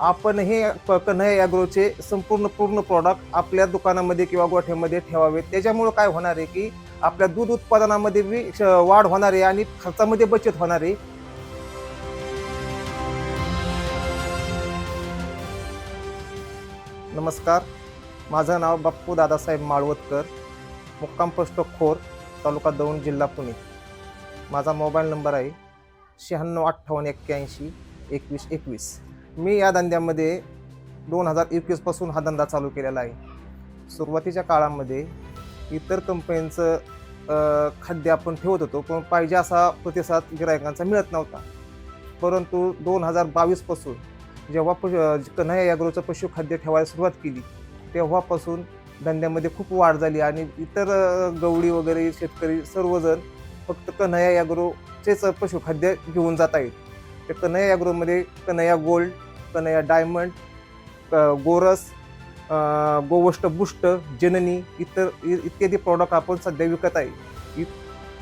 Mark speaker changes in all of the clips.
Speaker 1: आपण हे कन्हैया ॲग्रोचे संपूर्ण पूर्ण प्रॉडक्ट आपल्या दुकानामध्ये किंवा गोठ्यामध्ये ठेवावे त्याच्यामुळं काय होणार आहे की आपल्या दूध उत्पादनामध्ये बी श- वाढ होणार आहे आणि खर्चामध्ये बचत होणार आहे. नमस्कार. माझं नाव बाप्पू दादासाहेब माळवतकर मुक्काम पोस्ट खोर तालुका दौंड जिल्हा पुणे. माझा मोबाईल नंबर आहे शहाण्णव अठ्ठावन्न एक्क्याऐंशी एकवीस एकवीस. मी या धंद्यामध्ये दोन हजार एकवीसपासून हा धंदा चालू केलेला आहे. सुरुवातीच्या काळामध्ये इतर कंपन्यांचं खाद्य आपण ठेवत होतो पण पाहिजे असा प्रतिसाद गिरायकांचा मिळत नव्हता. परंतु दोन हजार बावीसपासून जेव्हा पश कन्हैया याग्रोचं पशुखाद्य ठेवायला सुरुवात केली तेव्हापासून धंद्यामध्ये खूप वाढ झाली आणि इतर गवळी वगैरे शेतकरी सर्वजण फक्त कन्हैया याग्रोचेच पशुखाद्य घेऊन जात आहेत. त्या कन्हैया याग्रोमध्ये कन्हैया गोल्ड कन्हैया डायमंड गोरस गोवष्ट बुष्ट जननी इतर इ- इत्यादी प्रॉडक्ट आपण सध्या विकत आहे. इ-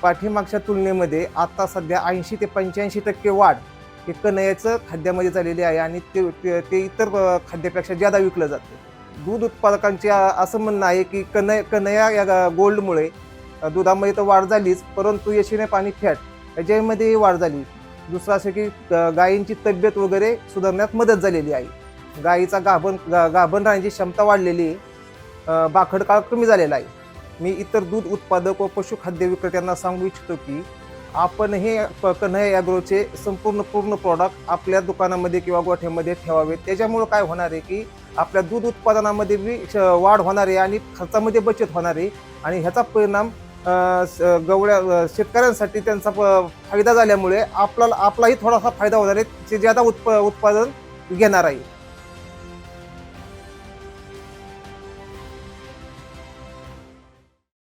Speaker 1: पाठीमागच्या तुलनेमध्ये आता सध्या ऐंशी ते पंच्याऐंशी टक्के वाढ हे कन्हैयाचं खाद्यामध्ये झालेली आहे आणि ते ते- ते इतर खाद्यापेक्षा ज्यादा विकलं जातं. दूध उत्पादकांचे असं म्हणणं आहे की कन्है कन्हैया या गोल्डमुळे दुधामध्ये तर वाढ झालीच परंतु यशिने पाणी फॅट याच्यामध्येही वाढ झाली. दुसरं असं की गायींची तब्येत वगैरे सुधारण्यात मदत झालेली आहे. गायीचा गाभण गा- गाभण राहण्याची क्षमता वाढलेली आहे. बाखडकाळ बाखड काळ कमी झालेला आहे. मी इतर दूध उत्पादक व पशुखाद्य विक्रेत्यांना सांगू इच्छितो की आपण हे कन्हैया ॲग्रोचे संपूर्ण पूर्ण प्रॉडक्ट आपल्या दुकानामध्ये किंवा गोठ्यामध्ये ठेवावे. त्याच्यामुळं काय होणार आहे की आपल्या दूध उत्पादनामध्ये बी श- वाढ होणार आहे आणि खर्चामध्ये बचत होणार आहे. आणि ह्याचा परिणाम गवळ्या शेतकऱ्यांसाठी त्यांचा प- फायदा झाल्यामुळे आपल्याला आपलाही थोडासा फायदा होणार आहे जे आता उत्प उत्पादन घेणार आहे.